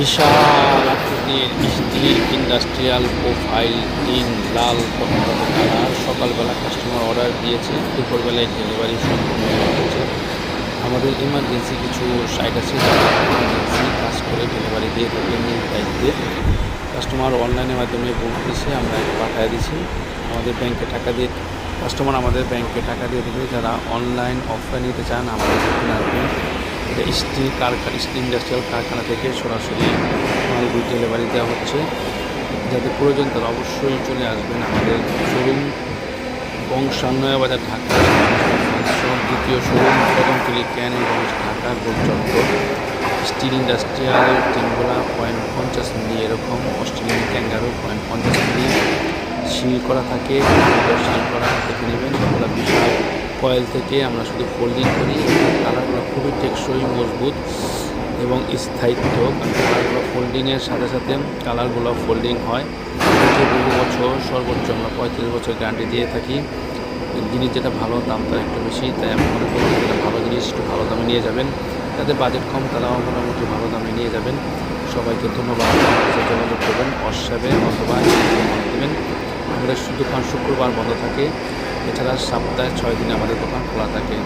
বিশাল আকৃতির steel industrial profile, tin, লাল colour সকালবেলা কাস্টমার অর্ডার দিয়েছে, দুপুরবেলায় ডেলিভারি সম্পূর্ণ হয়েছে। আমাদের ইমার্জেন্সি কিছু সাইট আছে ইমার্জেন্সি কাজ করে ডেলিভারি দিয়ে থাকে নিজ দায়িত্বে কাস্টমার অনলাইনের মাধ্যমে বুক দিয়েছে আমরা পাঠিয়ে দিচ্ছি আমাদের ব্যাংকে টাকা দিয়ে কাস্টমার আমাদের ব্যাংকে টাকা দিয়ে দেবে। যারা অনলাইন অফলাইন নিতে চান, আমাদের স্টিল কারখানা স্টিল ইন্ডাস্ট্রিয়াল কারখানা থেকে সরাসরি মাল ডেলিভারি দেওয়া হচ্ছে। যাদের প্রয়োজন তারা অবশ্যই চলে আসবেন আমাদের শোরুম বংশান্নয় বাজার ঢাকা দ্বিতীয় শোরুম কদমতলি ক্যানিগঞ্জ ঢাকা, গোলচত্বর। স্টিল ইন্ডাস্ট্রিয়াল টিনগুলা পয়েন্ট পঞ্চাশ মিলি, এরকম অস্ট্রেলিয়ান ক্যাঙ্গারো পয়েন্ট পঞ্চাশ মিলি। সিল করা থাকে সিল করা দেখে নেবেন বিশাল কয়েল থেকে আমরা শুধু ফোল্ডিং করি কালারগুলো খুবই টেকসই, মজবুত এবং স্থায়িত্ব। কালারগুলো ফোল্ডিংয়ের সাথে সাথে কালারগুলো ফোল্ডিং হয়। বহু বছর সর্বোচ্চ আমরা পঁয়ত্রিশ বছর গ্যারান্টি দিয়ে থাকি। জিনিস যেটা ভালো, দাম তার একটু বেশি, তাই আমি মনে করি যেটা ভালো জিনিস, একটু ভালো দামে নিয়ে যাবেন। যাদের বাজেট কম, তারাও মোটামুটি ভালো দামে নিয়ে যাবেন। সবাইকে ধন্যবাদ। যোগাযোগ করবেন হোয়াটসঅ্যাপে অথবা দেবেন আমাদের শুধু দোকান শুক্রবার বন্ধ থাকে। এছাড়া সপ্তাহে ছয় দিনে আমাদের দোকান খোলা থাকে।